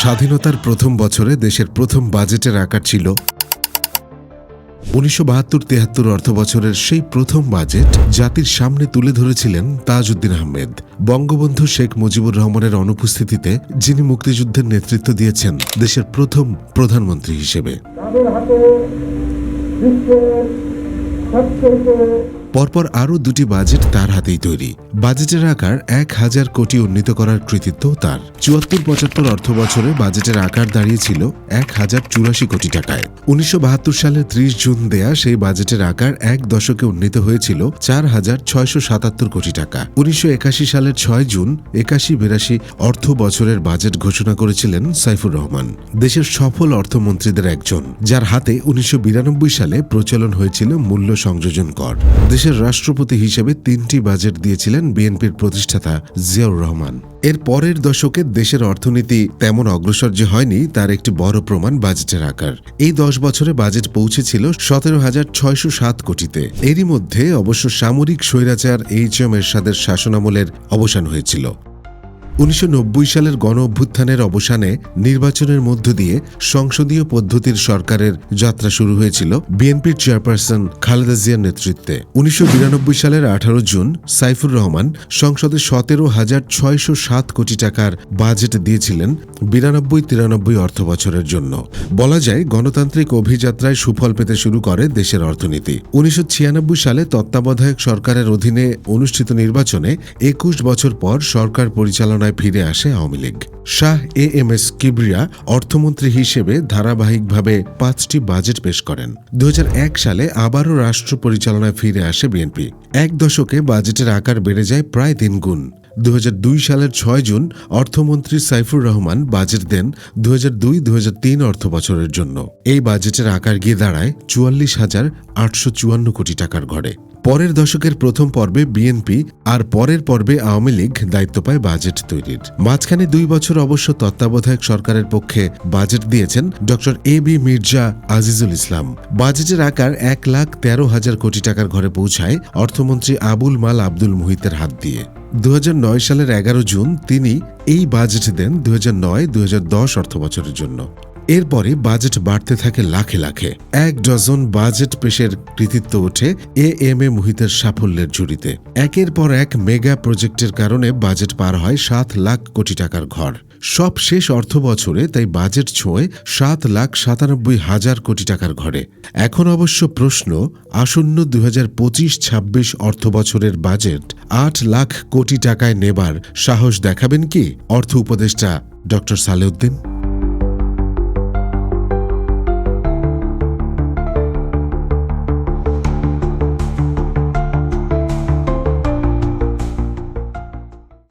স্বাধীনতার প্রথম বছরে দেশের প্রথম বাজেটের আকার ছিল উনিশশো বাহাত্তর তেহাত্তর অর্থ বছরের সেই প্রথম বাজেট জাতির সামনে তুলে ধরেছিলেন তাজউদ্দিন আহমেদ। বঙ্গবন্ধু শেখ মুজিবুর রহমানের অনুপস্থিতিতে যিনি মুক্তিযুদ্ধের নেতৃত্ব দিয়েছেন দেশের প্রথম প্রধানমন্ত্রী হিসেবে। পরপর আরও দুটি বাজেট তার হাতেই তৈরি। বাজেটের আকার এক হাজার কোটি উন্নীত করার কৃতিত্ব তার। চুয়াত্তর পঁচাত্তর অর্থ বছরে বাজেটের আকার দাঁড়িয়েছিল এক হাজার চুরাশি কোটি টাকায়। উনিশশো সালের ত্রিশ জুন দেয়া সেই বাজেটের আকার এক দশকে উন্নীত হয়েছিল চার হাজার ছয়শো সাতাত্তর কোটি টাকা। উনিশশো একাশি সালের ছয় জুন একাশি বিরাশি অর্থ বছরের বাজেট ঘোষণা করেছিলেন সাইফুর রহমান। দেশের সফল অর্থমন্ত্রীদের একজন, যার হাতে উনিশশো বিরানব্বই সালে প্রচলন হয়েছিল মূল্য সংযোজন কর। দেশের রাষ্ট্রপতি হিসেবে তিনটি বাজেট দিয়েছিলেন বিএনপির প্রতিষ্ঠাতা জিয়াউর রহমান। এর পরের দশকে দেশের অর্থনীতি তেমন অগ্রসর যে হয়নি, তার একটি বড় প্রমাণ বাজেটের আকার। এই দশ বছরে বাজেট পৌঁছেছিল সতেরো হাজার ছয়শো সাত কোটিতে। এরই মধ্যে অবশ্য সামরিক স্বৈরাচার এইচ এম এরশাদের শাসনামলের অবসান হয়েছিল। উনিশশো নব্বই সালের গণ অভ্যুত্থানের অবসানে নির্বাচনের মধ্য দিয়ে সংসদীয় পদ্ধতির সরকারের যাত্রা শুরু হয়েছিল বিএনপির চেয়ারপারসন খালেদা জিয়ার নেতৃত্বে। উনিশশো বিরানব্বই সালের আঠারো জুন সাইফুর রহমান সংসদে সতেরো হাজার ছয়শো সাত কোটি টাকার বাজেট দিয়েছিলেন বিরানব্বই তিরানব্বই অর্থ বছরের জন্য। বলা যায়, গণতান্ত্রিক অভিযাত্রায় সুফল পেতে শুরু করে দেশের অর্থনীতি। উনিশশো ছিয়ানব্বই সালে তত্ত্বাবধায়ক সরকারের অধীনে অনুষ্ঠিত নির্বাচনে একুশ বছর পর সরকার পরিচালনায় ফিরে আসে Awami League. Shah A M S Kibria অর্থমন্ত্রী হিসেবে ধারাবাহিকভাবে পাঁচটি বাজেট পেশ করেন। দু হাজার এক সালে আবারও রাষ্ট্র পরিচালনায় ফিরে আসে বিএনপি। এক দশকে বাজেটের আকার বেড়ে যায় প্রায় তিন গুণ দু হাজার দুই সালের ছয় জুন অর্থমন্ত্রী সাইফুর রহমান বাজেট দেন দু দুই অর্থ বছরের জন্য। এই বাজেটের আকার গিয়ে দাঁড়ায় চুয়াল্লিশ হাজার আটশো চুয়ান্ন কোটি টাকার ঘরে। পরের দশকের প্রথম পর্বে বিএনপি আর পরের পর্বে আওয়ামী লীগ দায়িত্ব পায় বাজেট তৈরির। মাঝখানে দুই বছর অবশ্য তত্ত্বাবধায়ক সরকারের পক্ষে বাজেট দিয়েছেন doctor A B Mirza Azizul Islam. বাজেটের আকার এক লাখ তেরো হাজার কোটি টাকার ঘরে পৌঁছায় অর্থমন্ত্রী আবুল মাল আব্দুল মুহিতের হাত দিয়ে। দু হাজার নয় সালের এগারো জুন তিনি এই বাজেট দেন দু নয় দু অর্থ বছরের জন্য। এরপরে বাজেট বাড়তে থাকে লাখে লাখে। এক ডজন বাজেট পেশের কৃতিত্ব ওঠে এ এম এ মুহিতের সাফল্যের ঝুড়িতে। একের পর এক মেগা প্রজেক্টের কারণে বাজেট পার হয় সাত লাখ কোটি টাকার ঘর। সব শেষ অর্থ বছরে তাই বাজেট ছোঁয় সাত লাখ সাতানব্বই হাজার কোটি টাকার ঘরে। এখন অবশ্য প্রশ্ন, আসন্ন দুই হাজার পঁচিশ ছাব্বিশ অর্থ বছরের বাজেট আট লাখ কোটি টাকায় নেবার সাহস দেখাবেন কি? অর্থ উপদেষ্টা ডক্টর সালেউদ্দিন।